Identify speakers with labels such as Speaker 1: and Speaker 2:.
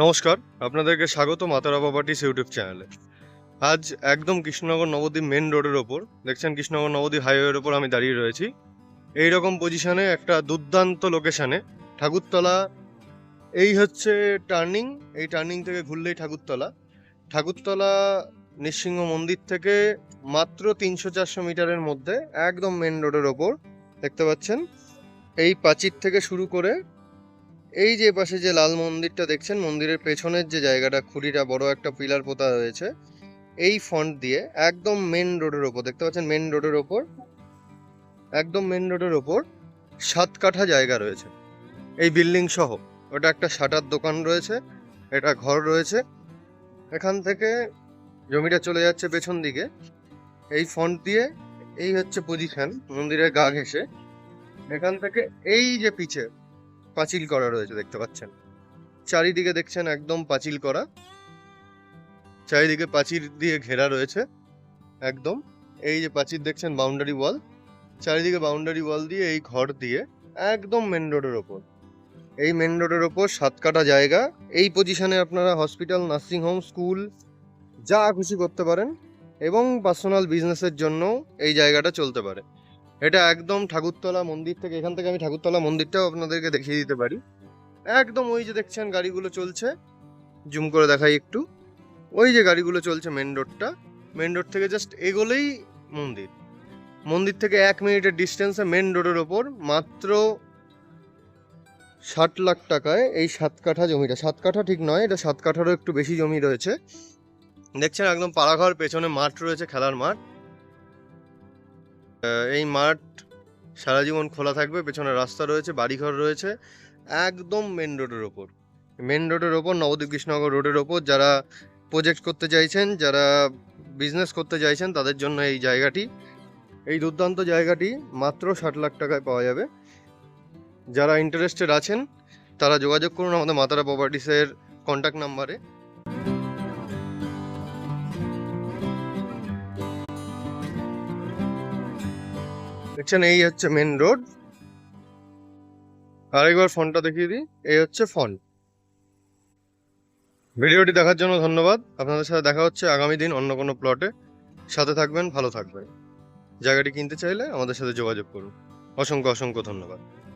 Speaker 1: নমস্কার, আপনাদেরকে স্বাগত মাতারা প্রপার্টিস ইউটিউব চ্যানেলে। আজ একদম কৃষ্ণনগর নবদ্বীপ মেন রোডের ওপর, দেখছেন কৃষ্ণনগর নবদ্বীপ হাইওয়ের ওপর আমি দাঁড়িয়ে রয়েছি। এই রকম পজিশনে একটা দুর্দান্ত লোকেশানে ঠাকুরতলা, এই হচ্ছে টার্নিং এই টার্নিং থেকে ঘুরলেই ঠাকুরতলা। ঠাকুরতলা নৃসিংহ মন্দির থেকে মাত্র তিনশো চারশো মিটারের মধ্যে একদম মেন রোডের ওপর, দেখতে পাচ্ছেন? এই প্রাচীর থেকে শুরু করে এই যে পাশে যে লাল মন্দিরটা দেখছেন, মন্দিরের পেছনের যে জায়গাটা, খুঁড়িটা বড় একটা পিলার পোতা হয়েছে, এই ফন্ট দিয়ে একদম মেন রোডের ওপর, দেখতে পাচ্ছেন মেন রোডের ওপর, একদম মেন রোডের ওপর সাত কাঠা জায়গা রয়েছে। এই বিল্ডিং সহ, ওটা একটা শাটার দোকান রয়েছে, এটা ঘর রয়েছে, এখান থেকে জমিটা চলে যাচ্ছে পেছন দিকে। এই ফন্ট দিয়ে, এই হচ্ছে পজিশন মন্দিরের গা ঘেঁষে। এখান থেকে এই যে পিছে পাঁচিল করা রয়েছে, দেখতে পাচ্ছেন। চারিদিকে দেখছেন একদম পাঁচিল করা। চারিদিকে পাঁচিল দিয়ে ঘেরা রয়েছে, একদম। এই যে পাঁচিল দেখছেন বাউন্ডারি ওয়াল চারিদিকে বাউন্ডারি ওয়াল দিয়ে এই ঘর দিয়ে একদম মেন রোডের ওপর। এই মেন রোডের ওপর সাত কাটা জায়গা। এই পজিশনে আপনারা হসপিটাল নার্সিং হোম স্কুল যা খুশি করতে পারেন এবং পার্সোনাল বিজনেসের জন্য এই জায়গাটা চলতে পারে। এটা একদম ঠাকুরতলা মন্দির থেকে, এখান থেকে আমি ঠাকুরতলা মন্দিরটাও আপনাদেরকে দেখিয়ে দিতে পারি। একদম ওই যে দেখছেন গাড়িগুলো চলছে, জুম করে দেখাই একটু। ওই যে গাড়িগুলো চলছে মেন রোডটা মেন রোড থেকে জাস্ট এগোলেই মন্দির। মন্দির থেকে এক মিনিটের ডিস্টেন্সে মেন রোডের ওপর মাত্র ষাট লাখ টাকায় এই সাত কাঠা জমিটা। সাত কাঠা ঠিক নয়, এটা সাত কাঠারও একটু বেশি জমি রয়েছে। দেখছেন একদম পাড়াঘর, পেছনে মাঠ রয়েছে, খেলার মাঠ। এই মাঠ সারা জীবন খোলা থাকবে, পেছনে রাস্তা রয়েছে, বাড়িঘর রয়েছে, একদম মেন রোডের ওপর। মেন রোডের ওপর, নবদ্বীপ কৃষ্ণনগর রোডের ওপর যারা প্রজেক্ট করতে চাইছেন, যারা বিজনেস করতে চাইছেন, তাদের জন্য এই জায়গাটি, এই দুর্দান্ত জায়গাটি মাত্র ষাট লাখ টাকায় পাওয়া যাবে। যারা ইন্টারেস্টেড আছেন, তারা যোগাযোগ করুন আমাদের মাতারা প্রপার্টিসের কন্ট্যাক্ট নাম্বারে দেখছেন, এই হচ্ছে মেন রোড আরেকবার ফোনটা দেখিয়ে দিই, এই হচ্ছে ফোন। ভিডিওটি দেখার জন্য ধন্যবাদ। আপনাদের সাথে দেখা হচ্ছে আগামী দিন অন্য কোনো প্লটে সাথে থাকবেন, ভালো থাকবেন। জায়গাটি কিনতে চাইলে আমাদের সাথে যোগাযোগ করুন। অসংখ্য অসংখ্য ধন্যবাদ।